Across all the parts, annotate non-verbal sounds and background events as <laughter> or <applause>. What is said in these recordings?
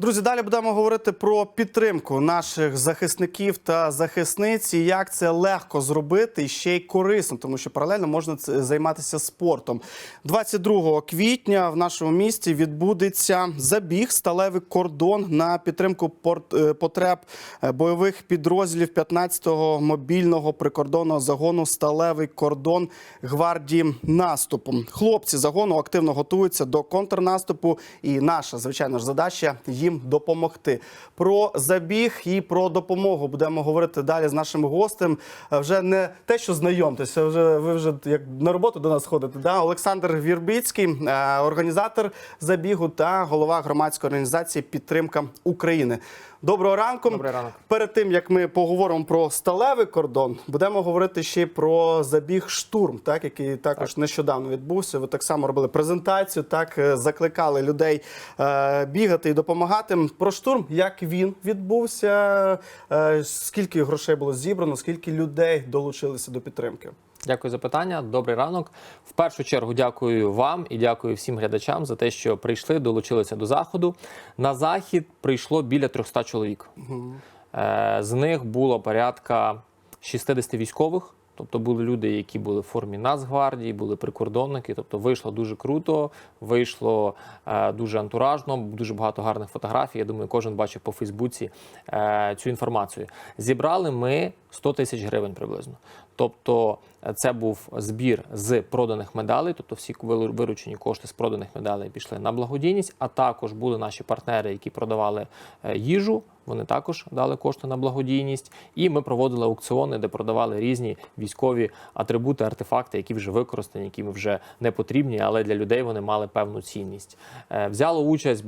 Друзі, далі будемо говорити про підтримку наших захисників та захисниць. і Як це легко зробити і ще й корисно, тому що паралельно можна займатися спортом. 22 квітня в нашому місті відбудеться забіг сталевий кордон на підтримку е, потреб е, бойових підрозділів 15-го мобільного прикордонного загону Сталевий кордон гвардії наступу. Хлопці загону активно готуються до контрнаступу, і наша звичайно ж задача їм допомогти. Про забіг і про допомогу будемо говорити далі з нашим гостем. Е, Вже не те, що знайомтеся, вже ви вже як на роботу до нас ходите. Да? Олександр Вірбицький, е, організатор забігу та голова громадської організації Підтримка України. Доброго ранку. Добрий ранок. Перед тим як ми поговоримо про сталевий кордон, будемо говорити ще про забіг штурм, так який також нещодавно відбувся. Ви так само робили презентацію, так е, закликали людей е, бігати і допомагати. Про штурм, як він відбувся, е, скільки грошей було зібрано, скільки людей долучилися до підтримки. Дякую за питання. Добрий ранок. В першу чергу дякую вам і дякую всім глядачам за те, що прийшли, долучилися до заходу. На захід прийшло біля 300 чоловік. Е, З них було порядка 60 військових. Тобто були люди, які були в формі Нацгвардії, були прикордонники. Тобто вийшло дуже круто, вийшло е, дуже антуражно, дуже багато гарних фотографій. Я думаю, кожен бачив по Фейсбуці е, цю інформацію. Зібрали ми 100 тисяч гривень приблизно. Тобто е, це був збір з проданих медалей, тобто всі виручені кошти з проданих медалей пішли на благодійність, а також були наші партнери, які продавали е, їжу. Вони також дали кошти на благодійність, і ми проводили аукціони, де продавали різні військові атрибути, артефакти, які вже використані, які вже не потрібні, але для людей вони мали певну цінність. Е, Взяло участь,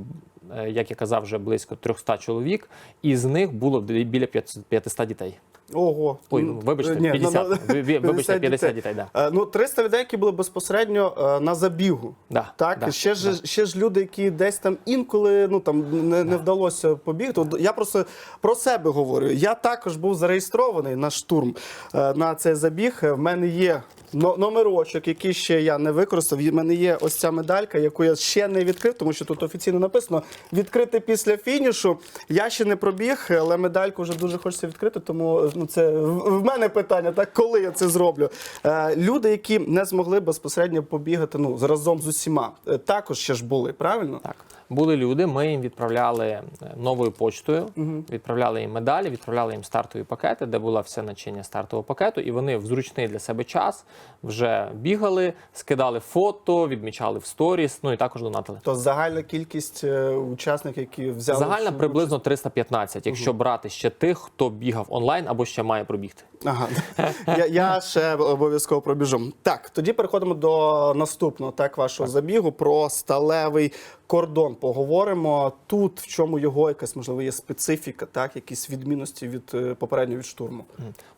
е, як я казав, вже близько 300 чоловік, і з них було біля 500 500 дітей. Ого, Ой, Ну, вибачте, ні, 50. ну, Ви- ви- вибачте, 50 дітей, да. Е, Ну, 300 людей, які були безпосередньо е, на забігу. Да, Так, да, ще, ж, ще ж люди, які десь там інколи ну там не, не вдалося побігти. Я просто про себе говорю. Я також був зареєстрований на штурм е, на цей забіг. В мене є номерочок, який ще я не використав. В мене є ось ця медалька, яку я ще не відкрив, тому що тут офіційно написано відкрити після фінішу. Я ще не пробіг, але медальку вже дуже хочеться відкрити. Тому ну це в мене питання, так коли я це зроблю. Е, люди, які не змогли безпосередньо побігати, ну разом з усіма, е, також ще ж були, правильно? Так, були люди. Ми їм відправляли е, новою почтою, відправляли їм медалі, відправляли їм стартові пакети, де була все начиння стартового пакету, і вони в зручний для себе час вже бігали, скидали фото, відмічали в сторіс. Ну і також донатили. То загальна кількість учасників, які взяли Загальна приблизно 315, якщо брати ще тих, хто бігав онлайн або ще має пробігти. Ага, <laughs> я, я ще обов'язково пробіжу. Так, тоді переходимо до наступного так вашого забігу про сталевий кордон. Поговоримо тут, в чому його якась можливо є специфіка, так якісь відмінності від е, попереднього від штурму.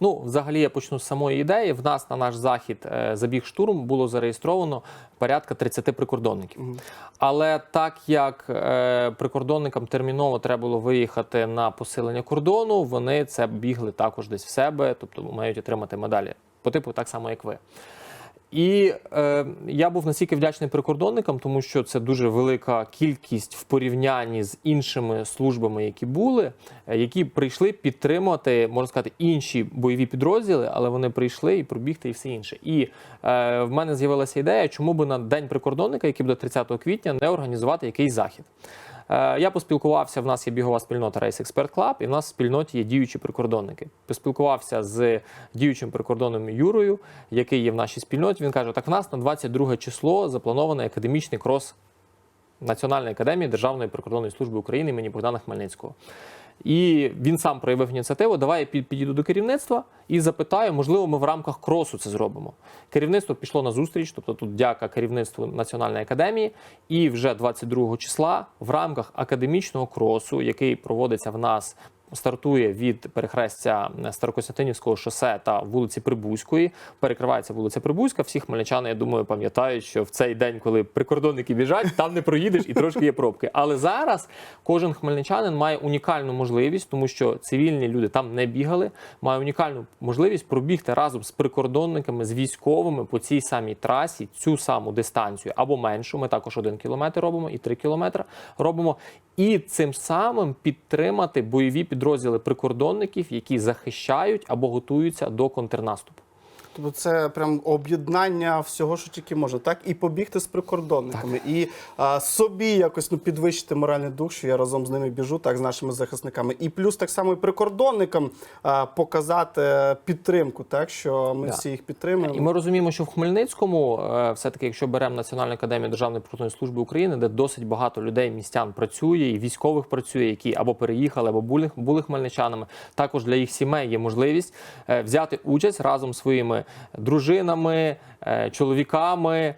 Ну, взагалі, я почну з самої ідеї. В нас на наш захід е, забіг штурм було зареєстровано порядка 30 прикордонників. Але так як е, прикордонникам терміново треба було виїхати на посилення кордону, вони це бігли також десь в себе, тобто мають отримати медалі по типу так само, як ви. І е, я був настільки вдячний прикордонникам, тому що це дуже велика кількість в порівнянні з іншими службами, які були, е, які прийшли підтримати, можна сказати, інші бойові підрозділи, але вони прийшли і пробігти і все інше. І е, в мене з'явилася ідея, чому би на день прикордонника, який буде 30 квітня, не організувати якийсь захід. Е, Я поспілкувався. В нас є бігова спільнота Race Expert Club, і в нас в спільноті є діючі прикордонники. Поспілкувався з діючим прикордонним Юрою, який є в нашій спільноті. Він каже: так в нас на 22 число запланований академічний крос Національної академії Державної прикордонної служби України імені Богдана Хмельницького. І він сам проявив ініціативу. Давай я підійду до керівництва і запитаю, можливо, ми в рамках кросу це зробимо. Керівництво пішло на зустріч, тобто тут дяка керівництву Національної академії. І вже 22 числа в рамках академічного кросу, який проводиться в нас стартує від перехрестя Старокостянтинівського шосе та вулиці Прибузької. Перекривається вулиця Прибузька. Всі хмельничани, я думаю, пам'ятають, що в цей день, коли прикордонники біжать, там не проїдеш і трошки є пробки. Але зараз кожен хмельничанин має унікальну можливість, тому що цивільні люди там не бігали, має унікальну можливість пробігти разом з прикордонниками, з військовими по цій самій трасі цю саму дистанцію або меншу. Ми також один кілометр робимо і три кілометри робимо. І цим самим підтримати бойові підрозділи прикордонників, які захищають або готуються до контрнаступу. Тобто це прям об'єднання всього, що тільки може, так і побігти з прикордонниками, і а, собі якось ну підвищити моральний дух, що я разом з ними біжу, так з нашими захисниками. І плюс так само і прикордонникам а, показати підтримку, так що ми Да. всі їх підтримуємо. І ми розуміємо, що в Хмельницькому, е, все-таки, якщо беремо Національну академію Державної прикордонної служби України, де досить багато людей, містян працює, і військових працює, які або переїхали, або були, були хмельничанами, також для їх сімей є можливість е, взяти участь разом своїми дружинами, чоловіками,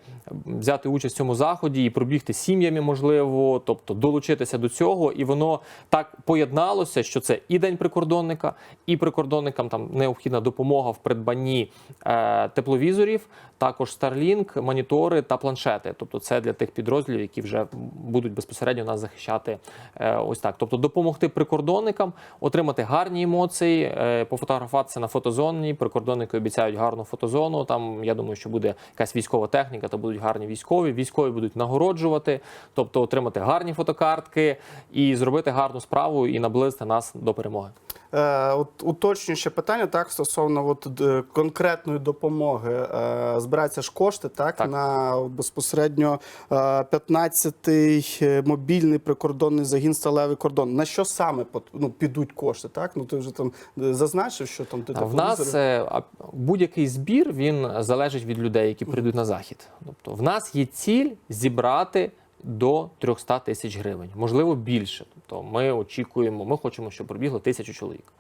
взяти участь в цьому заході і пробігти сім'ями, можливо, тобто долучитися до цього, і воно так поєдналося, що це і день прикордонника, і прикордонникам там необхідна допомога в придбанні е, тепловізорів, також Starlink, монітори та планшети. Тобто, це для тих підрозділів, які вже будуть безпосередньо нас захищати. Е, ось так. Тобто, допомогти прикордонникам, отримати гарні емоції, е, пофотографуватися на фотозоні. Прикордонники обіцяють гарну фотозону. Там я думаю, що буде якась військова техніка, то будуть гарні військові. Військові будуть нагороджувати, тобто отримати гарні фотокартки і зробити гарну справу і наблизити нас до перемоги. Е, от уточнююче питання так стосовно от, конкретної допомоги. Е, збираються ж кошти так, Так. на безпосередньо е, 15-й е, мобільний прикордонний загін сталевий кордон. На що саме ну, підуть кошти? Так ну ти вже там е, зазначив, що там ти В нас е, будь-який збір він залежить від людей, які прийдуть на захід. Тобто, в нас є ціль зібрати до 300 тисяч гривень, можливо, більше. Тобто, ми очікуємо, ми хочемо, щоб пробігло тисячу чоловік.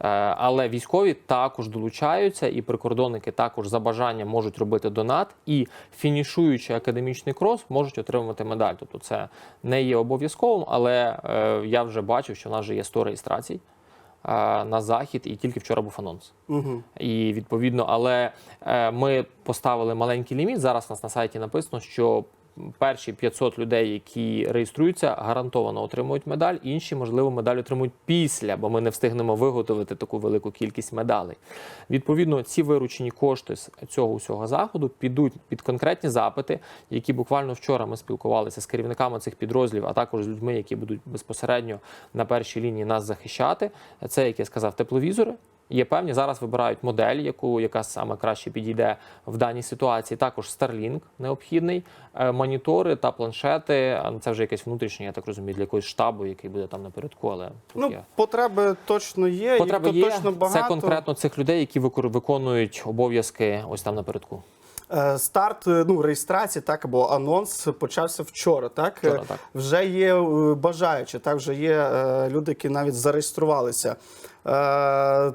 Е, Але військові також долучаються, і прикордонники також за бажанням можуть робити донат, і фінішуючи академічний крос, можуть отримувати медаль. Тобто це не є обов'язковим, але е, я вже бачив, що в нас вже є 100 реєстрацій на захід, і тільки вчора був анонс. Угу. І відповідно, але е, ми поставили маленький ліміт. Зараз у нас на сайті написано, що перші 500 людей, які реєструються, гарантовано отримують медаль. Інші, можливо, медаль отримують після, бо ми не встигнемо виготовити таку велику кількість медалей. Відповідно, ці виручені кошти з цього усього заходу підуть під конкретні запити, які буквально вчора ми спілкувалися з керівниками цих підрозділів, а також з людьми, які будуть безпосередньо на першій лінії нас захищати. Це, як я сказав, тепловізори. Є певні зараз вибирають модель, яку яка саме краще підійде в даній ситуації. Також Starlink необхідний, е, монітори та планшети. Це вже якесь внутрішнє, я так розумію, для якогось штабу, який буде там напередку. Але Ну, є. потреби точно є, потреба є. точно багато. Це конкретно цих людей, які виконують обов'язки ось там напередку. Е, Старт е, ну, реєстрації, так або анонс почався вчора. Так Вчора, так. вже є бажаючі, так вже є люди, які навіть зареєструвалися. Е,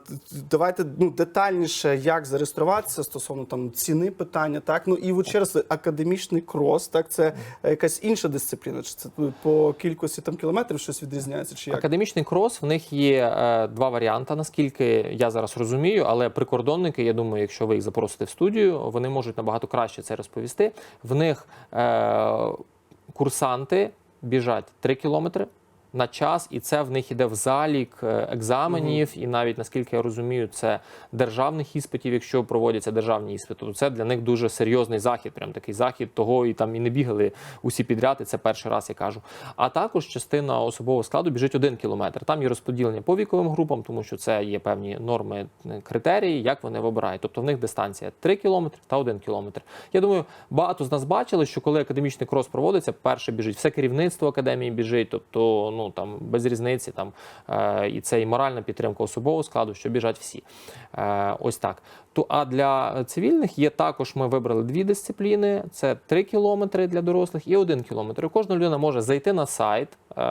Давайте ну детальніше, як зареєструватися стосовно там ціни питання, так ну і через академічний крос, так це якась інша дисципліна. Чи це ну, по кількості там кілометрів щось відрізняється? Чи як? Академічний крос в них є е, два варіанти, наскільки я зараз розумію. Але прикордонники, я думаю, якщо ви їх запросите в студію, вони можуть набагато краще це розповісти. В них е, курсанти біжать 3 кілометри. На час, і це в них іде в залік е, екзаменів, і навіть наскільки я розумію, це державних іспитів, якщо проводяться державні іспити, то це для них дуже серйозний захід. Прям такий захід того, і там і не бігали усі підряд. І це перший раз я кажу. А також частина особового складу біжить один кілометр. Там є розподілення по віковим групам, тому що це є певні норми, е, критерії, як вони вибирають. Тобто в них дистанція 3 кілометри та 1 кілометр. Я думаю, багато з нас бачили, що коли академічний крос проводиться, перше біжить все керівництво академії біжить, тобто ну там без різниці, там е, і це і моральна підтримка особового складу, що біжать всі. Е, ось так. То а для цивільних є також. Ми вибрали дві дисципліни: це 3 кілометри для дорослих і 1 кілометр. Кожна людина може зайти на сайт е,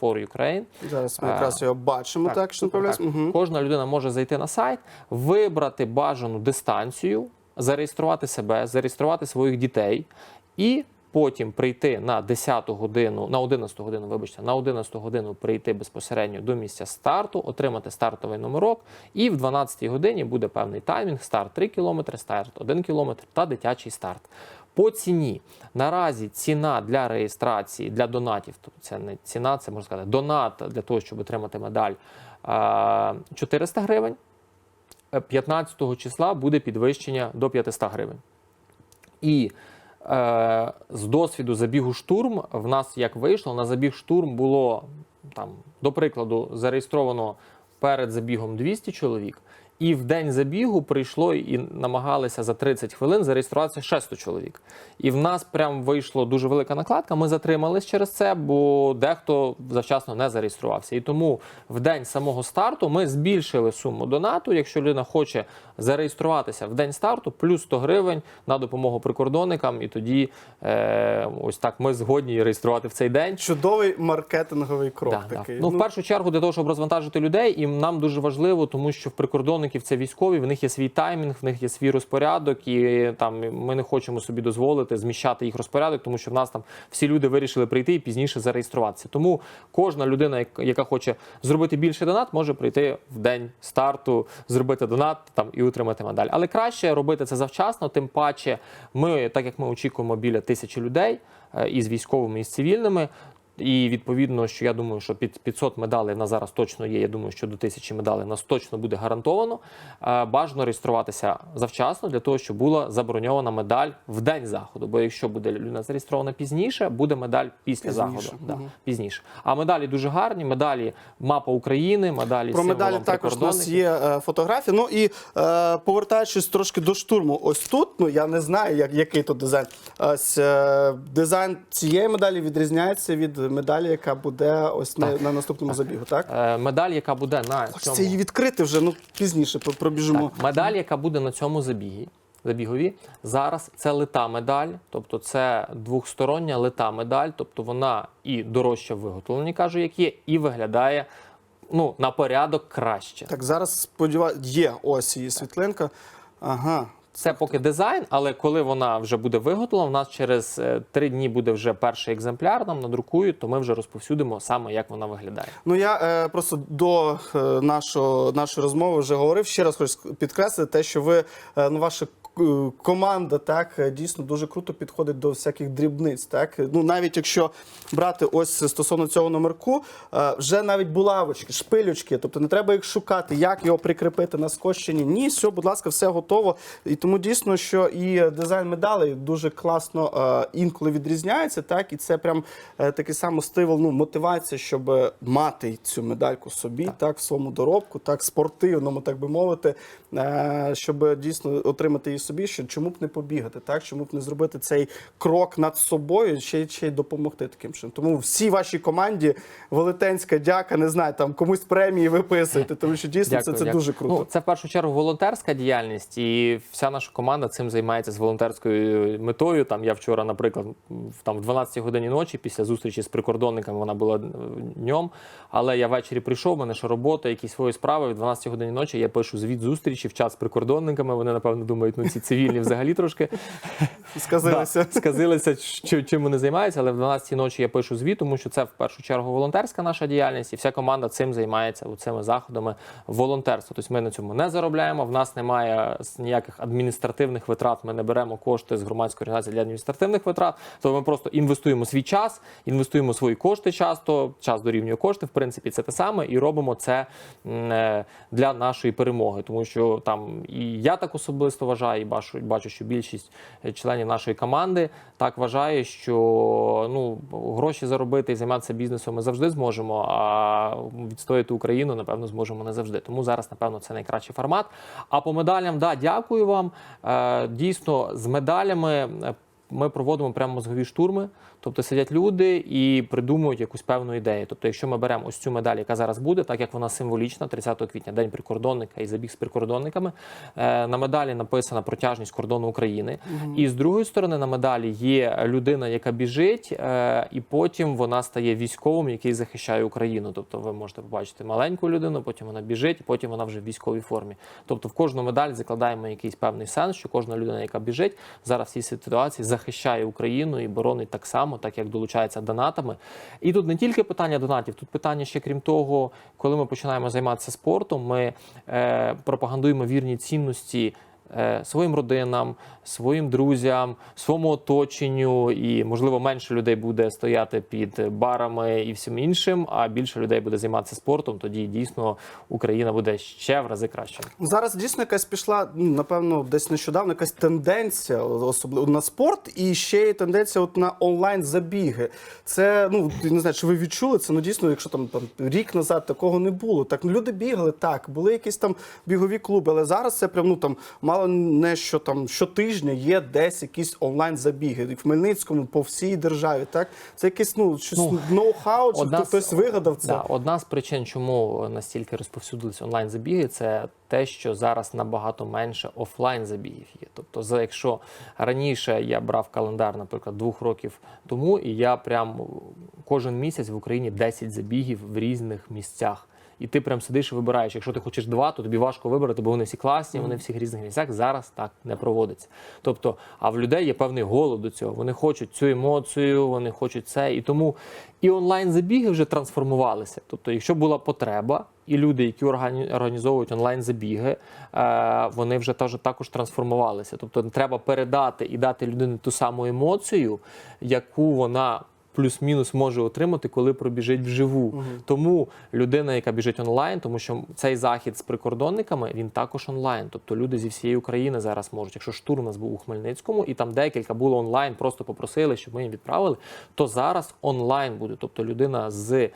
for Ukraine. Зараз ми Е, якраз його бачимо, так, що супер, так. Угу. Кожна людина може зайти на сайт, вибрати бажану дистанцію, зареєструвати себе, зареєструвати своїх дітей і. Потім прийти на 10 годину, на 11 годину, вибачте, на 11 годину прийти безпосередньо до місця старту, отримати стартовий номерок, і в 12 годині буде певний таймінг: старт 3 км, старт 1 км та дитячий старт. По ціні наразі ціна для реєстрації для донатів, тобто це не ціна, це можна сказати, донат для того, щоб отримати медаль 400 гривень. Е, 15 числа буде підвищення до 500 гривень. І з досвіду забігу штурм в нас як вийшло, на забіг штурм було там, до прикладу, зареєстровано перед забігом 200 чоловік. І в день забігу прийшло і намагалися за 30 хвилин зареєструватися ще 100 чоловік. І в нас прям вийшло дуже велика накладка. Ми затримались через це, бо дехто завчасно не зареєструвався. І тому в день самого старту ми збільшили суму донату. Якщо людина хоче зареєструватися в день старту, плюс 100 гривень на допомогу прикордонникам. І тоді е, ось так ми згодні реєструвати в цей день. Чудовий маркетинговий крок Да, да. такий. Ну, в першу чергу для того, щоб розвантажити людей, і нам дуже важливо, тому що в прикордонників це військові, в них є свій таймінг, в них є свій розпорядок, і там ми не хочемо собі дозволити зміщати їх розпорядок, тому що в нас там всі люди вирішили прийти і пізніше зареєструватися. Тому кожна людина, яка хоче зробити більший донат, може прийти в день старту, зробити донат там і отримати медаль. Але краще робити це завчасно, тим паче, ми, так як ми очікуємо біля тисячі людей е, із військовими і з цивільними. І відповідно, що я думаю, що під 500 медалей в нас зараз точно є. Я думаю, що до 1000 медалей в нас точно буде гарантовано. Е, Бажано реєструватися завчасно для того, щоб була заброньована медаль в день заходу. Бо якщо буде людина зареєстрована пізніше, буде медаль після Пізніше, заходу. Да, пізніше. А медалі дуже гарні. Медалі мапа України, медалі Про медалі також у нас є е, фотографії. Ну і е, повертаючись трошки до штурму, ось тут, ну я не знаю, як, який тут дизайн. Ось дизайн цієї медалі відрізняється від медалі, яка буде ось на, на наступному забігу. Так Е, Медаль, яка буде на хочеться цьому її відкрити вже. Ну пізніше про- пробіжимо. Так, медаль, яка буде на цьому забігі, забігові, зараз це лита медаль, тобто це двохстороння лита медаль, тобто вона і дорожча в виготовленні, кажу, як є, і виглядає ну, на порядок краще. Так, зараз сподіваюся, є ось її світлинка. Ага. Це поки дизайн, але коли вона вже буде виготовлена, в нас через е, три дні буде вже перший екземпляр, нам надрукують, то ми вже розповсюдимо саме, як вона виглядає. Ну я е, просто до е, нашого, нашої розмови вже говорив. Ще раз хочу підкреслити те, що ви е, ну, ваша е, команда так е, дійсно дуже круто підходить до всяких дрібниць. Так ну навіть якщо брати ось стосовно цього номерку, е, вже навіть булавочки, шпилючки, тобто не треба їх шукати, як його прикріпити на скотчені. Ні, все, будь ласка, все готово. І тому дійсно, що і дизайн медалей дуже класно е, інколи відрізняється, так і це прям е, такий самий стивол, ну мотивація, щоб е, мати цю медальку собі, так. в своєму доробку, так спортивному, так би мовити, е, щоб дійсно отримати її собі, що чому б не побігати, так чому б не зробити цей крок над собою, ще ще й допомогти таким чином. Тому всій вашій команді велетенська дяка, не знаю, там комусь премії виписуєте, тому що дійсно це, це дякую. дуже круто. Ну, це в першу чергу волонтерська діяльність, і вся наша команда цим займається з волонтерською метою. Там я вчора, наприклад, в там в 12 годині ночі, після зустрічі з прикордонниками, вона була е, днем. Але я ввечері прийшов, в мене ще робота, якісь свої справи. В 12 годині ночі я пишу звіт зустрічі в час з прикордонниками. Вони напевно думають, ну ці цивільні взагалі трошки <laughs> Сказилися. Да, сказилися, чим вони займаються, але в 12 ночі я пишу звіт, тому що це в першу чергу волонтерська наша діяльність, і вся команда цим займається цими заходами волонтерства. Тобто ми на цьому не заробляємо. В нас немає ніяких адміністративних витрат. Ми не беремо кошти з громадської організації для адміністративних витрат. Тобто ми просто інвестуємо свій час, інвестуємо свої кошти часто. Час дорівнює кошти. В принципі, це те саме, і робимо це е, для нашої перемоги, тому що там і я так особисто вважаю, і бачу, бачу, що більшість е, членів нашої команди так вважає, що ну гроші заробити і займатися бізнесом ми завжди зможемо. А відстояти Україну, напевно, зможемо не завжди. Тому зараз, напевно, це найкращий формат. А по медалям, да, дякую вам. Е, Дійсно, з медалями. е, Ми проводимо прямо мозгові штурми, тобто сидять люди і придумують якусь певну ідею. Тобто, якщо ми беремо ось цю медаль, яка зараз буде, так як вона символічна, 30 квітня, день прикордонника і забіг з прикордонниками. е, На медалі написана протяжність кордону України. І з другої сторони, на медалі є людина, яка біжить, е, і потім вона стає військовим, який захищає Україну. Тобто, ви можете побачити маленьку людину, потім вона біжить, потім вона вже в військовій формі. Тобто, в кожну медаль закладаємо якийсь певний сенс, що кожна людина, яка біжить, зараз в цій ситуації захищає Україну і боронить так само, так як долучається донатами. І тут не тільки питання донатів, тут питання ще крім того, коли ми починаємо займатися спортом, ми е, пропагандуємо вірні цінності своїм родинам, своїм друзям, своєму оточенню, і можливо менше людей буде стояти під барами і всім іншим, а більше людей буде займатися спортом. Тоді дійсно Україна буде ще в рази краще. Зараз дійсно якась пішла, ну, напевно, десь нещодавно якась тенденція, особливо на спорт, і ще є тенденція от на онлайн-забіги. Це, ну, не знаю, чи ви відчули це? Ну, дійсно, якщо там, там рік назад такого не було. Так, ну, люди бігали, так, були якісь там бігові клуби, але зараз це прям, ну, там, мало не що там щотижня є десь якісь онлайн-забіги. В Хмельницькому, по всій державі, так? Це якесь, ну, щось Ну, ноу-хау, чи одна з- хтось вигадав це. Да, одна з причин, чому настільки розповсюдились онлайн забіги, це те, що зараз набагато менше офлайн забігів є. Тобто, за якщо раніше я брав календар, наприклад, двох років тому, і я прям кожен місяць в Україні 10 забігів в різних місцях. І ти прям сидиш і вибираєш. Якщо ти хочеш два, то тобі важко вибрати, бо вони всі класні, вони всі в різних місцях. Зараз так не проводиться. Тобто, а в людей є певний голод до цього. Вони хочуть цю емоцію, вони хочуть це. І тому і онлайн забіги вже трансформувалися. Тобто, якщо була потреба, і люди, які органі- організовують онлайн забіги, е, вони вже теж також трансформувалися. Тобто, треба передати і дати людині ту саму емоцію, яку вона. Плюс-мінус може отримати, коли пробіжить вживу. Тому людина, яка біжить онлайн, тому що цей захід з прикордонниками він також онлайн. Тобто люди зі всієї України зараз можуть. Якщо штурм у нас був у Хмельницькому, і там декілька було онлайн, просто попросили, щоб ми їм відправили. То зараз онлайн буде. Тобто людина з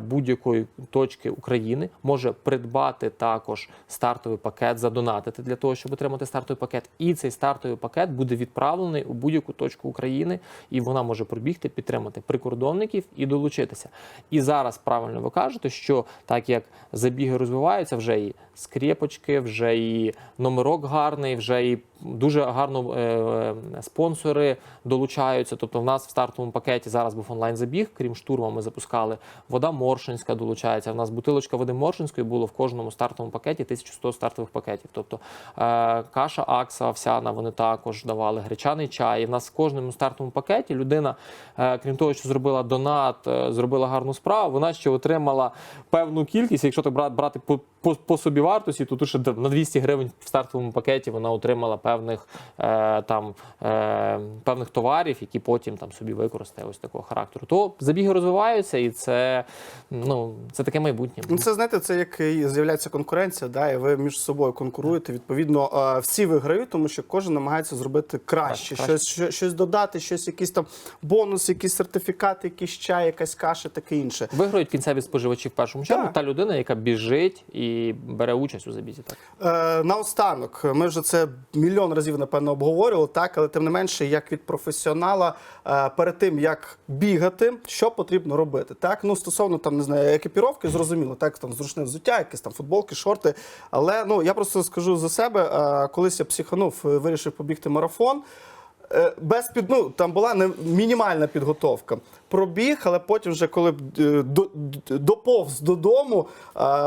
будь-якої точки України може придбати також стартовий пакет, задонатити для того, щоб отримати стартовий пакет. І цей стартовий пакет буде відправлений у будь-яку точку України, і вона може пробігти, підтримати прикордонників і долучитися. І зараз правильно ви кажете, що так як забіги розвиваються, вже і скрепочки, вже і номерок гарний, вже і дуже гарно е, спонсори долучаються. Тобто, в нас в стартовому пакеті зараз був онлайн забіг, крім штурма, ми запускали. Вода Моршинська долучається. В нас бутилочка води Моршинської було в кожному стартовому пакеті 1100 стартових пакетів. Тобто е, каша Акса, овсяна, вони також давали гречаний чай. І в нас в кожному стартовому пакеті людина, е, крім того, що зробила донат, е, зробила гарну справу, вона ще отримала певну кількість. Якщо так бра- брати по, по, по собі вартості, то тут ще на 200 гривень в стартовому пакеті вона отримала певних е, там е, певних товарів, які потім там собі використає ось такого характеру. То забіги розвиваються, і це ну це таке майбутнє. Ну, це знаєте, це як і з'являється конкуренція, да, і ви між собою конкуруєте. Відповідно, е, всі виграють, тому що кожен намагається зробити краще, Так, краще. щось, щось додати, щось, якийсь там бонус, якісь сертифікати, якийсь чай, якась каша, таке інше. Виграють кінцеві споживачі в першому чергу. Та людина, яка біжить і бере участь у забізі. Так. Е, наостанок, ми вже це мільйон разів напевно обговорювали, так, але тим не менше, як від професіонала, е, перед тим як бігати, що потрібно робити. Так, ну стосовно там не знаю, екіпіровки, зрозуміло, так там зручне взуття, якісь там футболки, шорти. Але ну я просто скажу за себе, е, колись я психанув, е, вирішив побігти марафон. Е, Без під, ну, там була не мінімальна підготовка. Пробіг, але потім, вже коли е, до, доповз додому,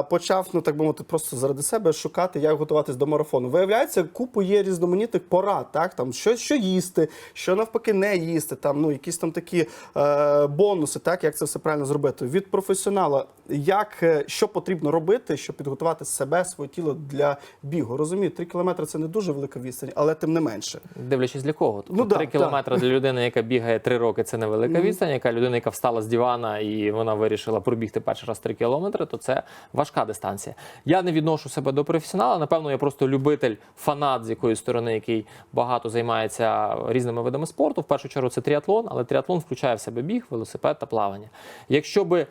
почав, ну так би мовити, просто заради себе шукати, як готуватись до марафону. Виявляється, купу є різноманітних порад, так там що, що їсти, що навпаки не їсти, там ну якісь там такі е, бонуси, так як це все правильно зробити. Від професіонала, як е, що потрібно робити, щоб підготувати себе, своє тіло для бігу. Розумію, 3 кілометри це не дуже велика відстань, але тим не менше. Дивлячись для кого. Ну да, три так. кілометри для людини, яка бігає три роки, це невелика відстань. Яка людина, яка встала з дивана і вона вирішила пробігти перший раз три кілометри, то це важка дистанція. Я не відношу себе до професіонала. Напевно, я просто любитель, фанат з якоїсь сторони, який багато займається різними видами спорту. В першу чергу це тріатлон, але тріатлон включає в себе біг, велосипед та плавання. Якщо би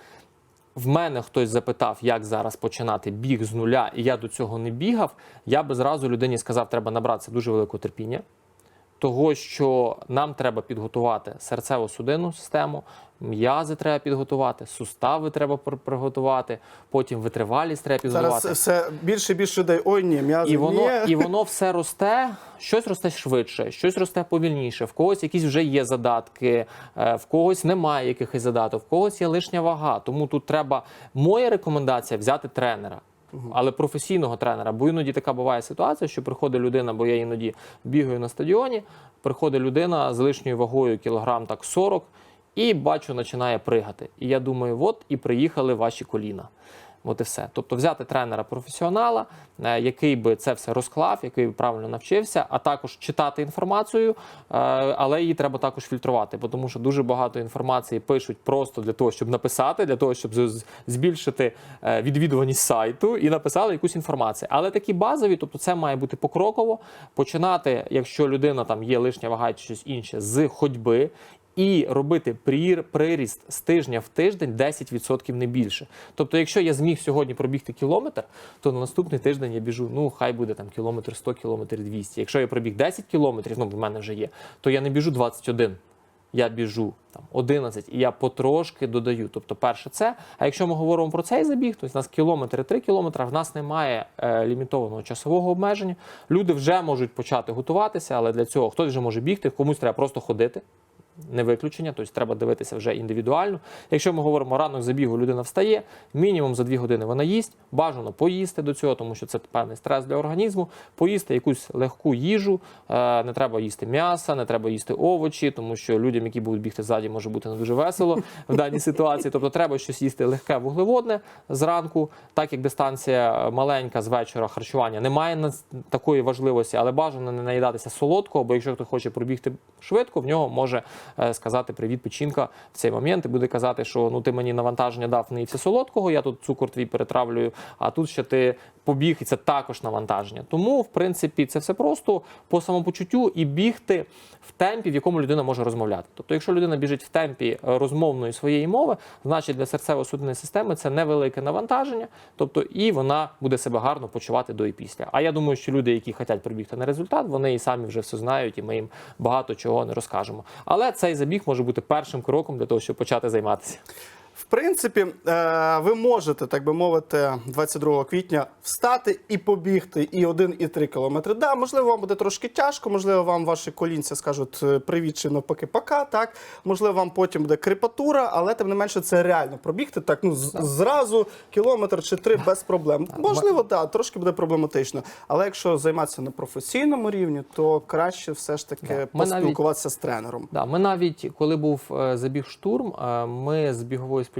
в мене хтось запитав, як зараз починати біг з нуля, і я до цього не бігав, я би зразу людині сказав, треба набратися дуже великого терпіння, того, що нам треба підготувати серцево-судинну систему, м'язи треба підготувати, сустави треба пр- приготувати, потім витривалість треба підготувати. Зараз все більше і більше людей. Ой, ні, м'язи І воно, ні. і воно все росте, щось росте швидше, щось росте повільніше. В когось якісь вже є задатки, е, в когось немає якихось задатків, в когось є лишня вага. Тому тут треба моя рекомендація взяти тренера. Але професійного тренера, бо іноді така буває ситуація, що приходить людина, бо я іноді бігаю на стадіоні. Приходить людина з лишньою вагою кілограм так 40, і бачу, починає пригати. І я думаю, от і приїхали ваші коліна. От і все. Тобто взяти тренера професіонала, е, який би це все розклав, який би правильно навчився, а також читати інформацію, е, але її треба також фільтрувати, тому що дуже багато інформації пишуть просто для того, щоб написати, для того, щоб збільшити е, відвідуваність сайту і написали якусь інформацію. Але такі базові, тобто це має бути покроково. Починати, якщо людина там є лишня вага чи щось інше, з ходьби. І робити приріст з тижня в тиждень 10% не більше. Тобто, якщо я зміг сьогодні пробігти кілометр, то на наступний тиждень я біжу, ну хай буде там кілометр 100, кілометр 200. Якщо я пробіг 10 кілометрів, ну в мене вже є, то я не біжу 21. Я біжу там 11, і я потрошки додаю. Тобто, перше це. А якщо ми говоримо про цей забіг, то у нас кілометри 3 кілометри, в нас немає е, лімітованого часового обмеження. Люди вже можуть почати готуватися, але для цього хтось вже може бігти, комусь треба просто ходити. Не виключення, тобто треба дивитися вже індивідуально. Якщо ми говоримо ранок забігу, людина встає, мінімум за 2 години вона їсть, бажано поїсти до цього, тому що це певний стрес для організму. Поїсти якусь легку їжу, е, не треба їсти м'яса, не треба їсти овочі, тому що людям, які будуть бігти ззаді, може бути не дуже весело в даній ситуації. Тобто треба щось їсти легке вуглеводне зранку, так як дистанція маленька з вечора харчування не має на- такої важливості, але бажано не наїдатися солодкого, бо якщо хто хоче пробігти швидко, в нього може сказати привіт, печінка в цей момент і буде казати, що ну ти мені навантаження дав не все солодкого, я тут цукор твій перетравлюю, а тут ще ти побіг, і це також навантаження. Тому, в принципі, це все просто по самопочуттю і бігти в темпі, в якому людина може розмовляти. Тобто, якщо людина біжить в темпі е, розмовної своєї мови, значить для серцево-судинної системи це невелике навантаження, тобто і вона буде себе гарно почувати до і після. А я думаю, що люди, які хочуть прибігти на результат, вони і самі вже все знають, і ми їм багато чого не розкажемо. Але цей забіг може бути першим кроком для того, щоб почати займатися. Принципі, е, ви можете, так би мовити, 22 квітня встати і побігти і 1, і 3 кілометри. Да, можливо, вам буде трошки тяжко, можливо, вам ваші колінця скажуть е, привіт чи навпаки пока. Так, можливо, вам потім буде крепатура, але тим не менше це реально пробігти так. Ну зразу кілометр чи три без проблем. Можливо, да, трошки буде проблематично. Але якщо займатися на професійному рівні, то краще все ж таки Да. Ми навіть- поспілкуватися з тренером. Да, ми навіть коли був е, забіг штурм, ми з біговою спільнотою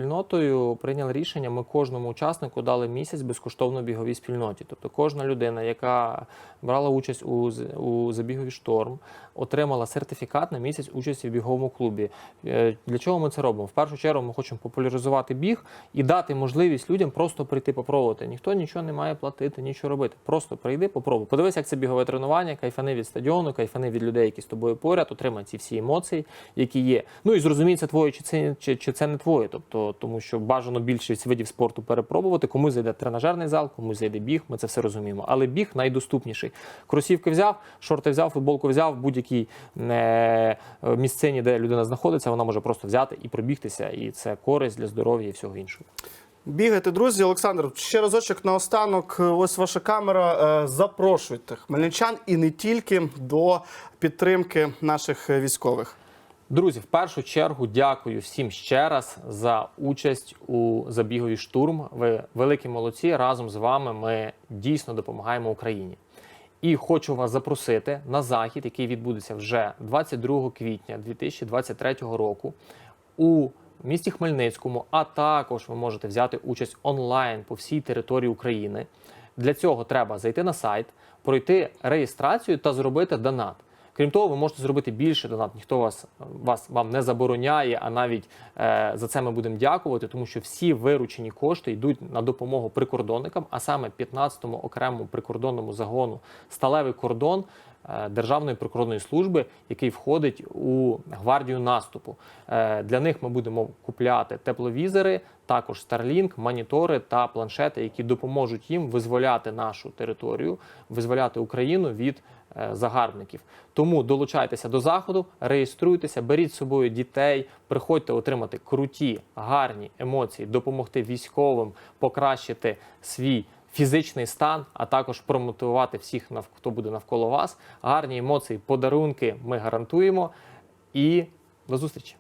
прийняли рішення. Ми кожному учаснику дали місяць безкоштовно біговій спільноті. Тобто кожна людина, яка брала участь у, у забігові шторм, отримала сертифікат на місяць участі в біговому клубі. Е, Для чого ми це робимо? В першу чергу ми хочемо популяризувати біг і дати можливість людям просто прийти попробувати. Ніхто нічого не має платити, нічого робити. Просто прийди, попробуй. Подивись, як це бігове тренування, кайфани від стадіону, кайфани від людей, які з тобою поряд, отримай ці всі емоції, які є. Ну і зрозумій, це твоє чи це, чи, чи це не твоє. Тобто, тому що бажано більшість видів спорту перепробувати. Комусь зайде тренажерний зал, комусь зайде біг. Ми це все розуміємо. Але біг найдоступніший. Кросівки взяв, шорти взяв, футболку взяв, будь-якій е, місцині, де людина знаходиться, вона може просто взяти і пробігтися. І це користь для здоров'я і всього іншого. Бігайте, друзі. Олександр, ще разочок наостанок. е, Ось ваша камера. Е, Запрошуйте хмельничан і не тільки до підтримки наших військових. Друзі, в першу чергу дякую всім ще раз за участь у забігові штурм. Ви великі молодці. Разом з вами ми дійсно допомагаємо Україні. І хочу вас запросити на захід, який відбудеться вже 22 квітня 2023 року у місті Хмельницькому. А також ви можете взяти участь онлайн по всій території України. Для цього треба зайти на сайт, пройти реєстрацію та зробити донат. Крім того, ви можете зробити більше донат. Ніхто вас, вас вам не забороняє, а навіть е, за це ми будемо дякувати, тому що всі виручені кошти йдуть на допомогу прикордонникам, а саме 15-му окремому прикордонному загону сталевий кордон. е, Державної прикордонної служби, який входить у гвардію наступу. Е, Для них ми будемо купляти тепловізори, також Starlink, монітори та планшети, які допоможуть їм визволяти нашу територію, визволяти Україну від загарбників. Тому долучайтеся до заходу, реєструйтеся, беріть з собою дітей, приходьте отримати круті, гарні емоції, допомогти військовим покращити свій фізичний стан, а також промотивувати всіх, хто буде навколо вас. Гарні емоції, подарунки ми гарантуємо. І до зустрічі!